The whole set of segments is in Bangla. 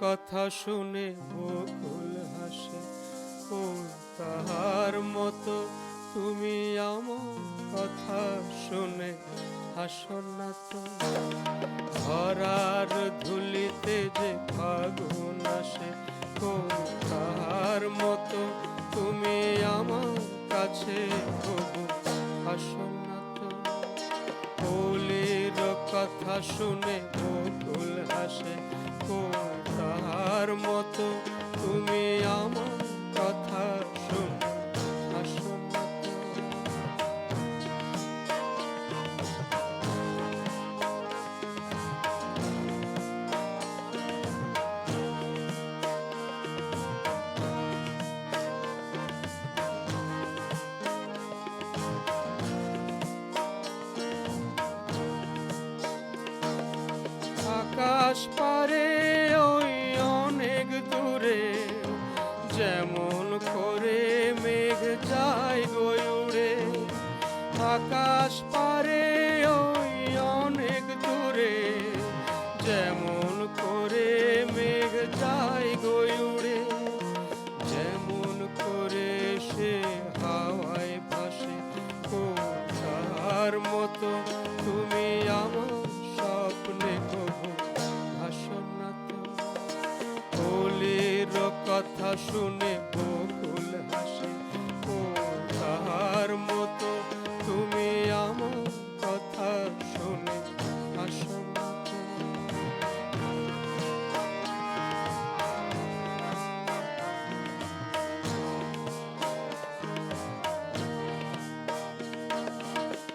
কথা শুনে বকুল হাসে। ও তাহার মতো তুমি আমার কথা শুনে হাসো না তো। ধরার ধুলিতে যে ফাগুন আসে, ও তাহার মতো তুমি আমার কাছে তবু হাসো না তো। কথা শুনে বকুল হাসে, ও তাহার মতো তুমি আমার কথা শুনে আকাশ পারে আকাশ পারে ওই অনেক দূরে, যেমন করে মেঘ যায় গয়ুড়ে যেমন করে সে হাওয়ায় ভাসে তার মতো, তুমি আমার স্বপ্নে কবু ভাসো না তো। কথা শুনে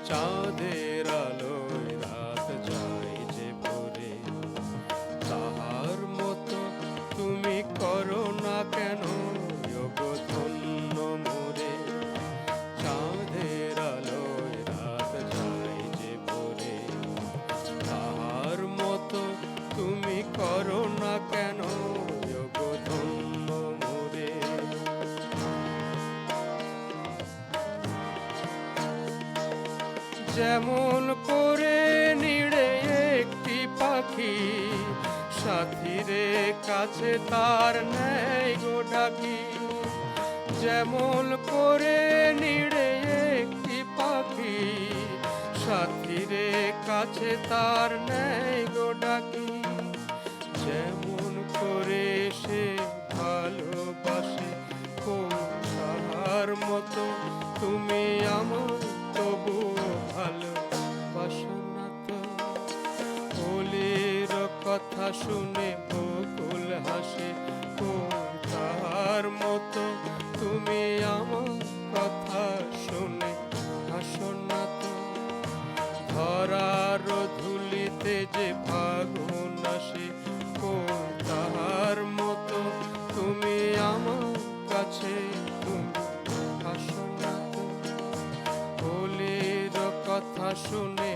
চাঁদের আলোয় রাত যায় যে পরে তাহার মতো তুমি করো না কেন? যোগো যেমন করে নিড়ে একটি পাখি, সাথীরে কাছে তার নেই গো ডাকি। যেমন করে নিড়ে একটি পাখি, সাথীরে কাছে তার নেই গো ডাকি। যেমন করে সে ভালোবাসে তাহার মতো তুমি কথা শুনে বকুল হাসে ও তাহার মতো তুমি আমার কথা শুনে হাসো না তো। ধরার ধুলিতে যে ফাগুন আসে তাহার মতো তুমি আমার কাছে তুমি হাসো না তো। কথা শুনে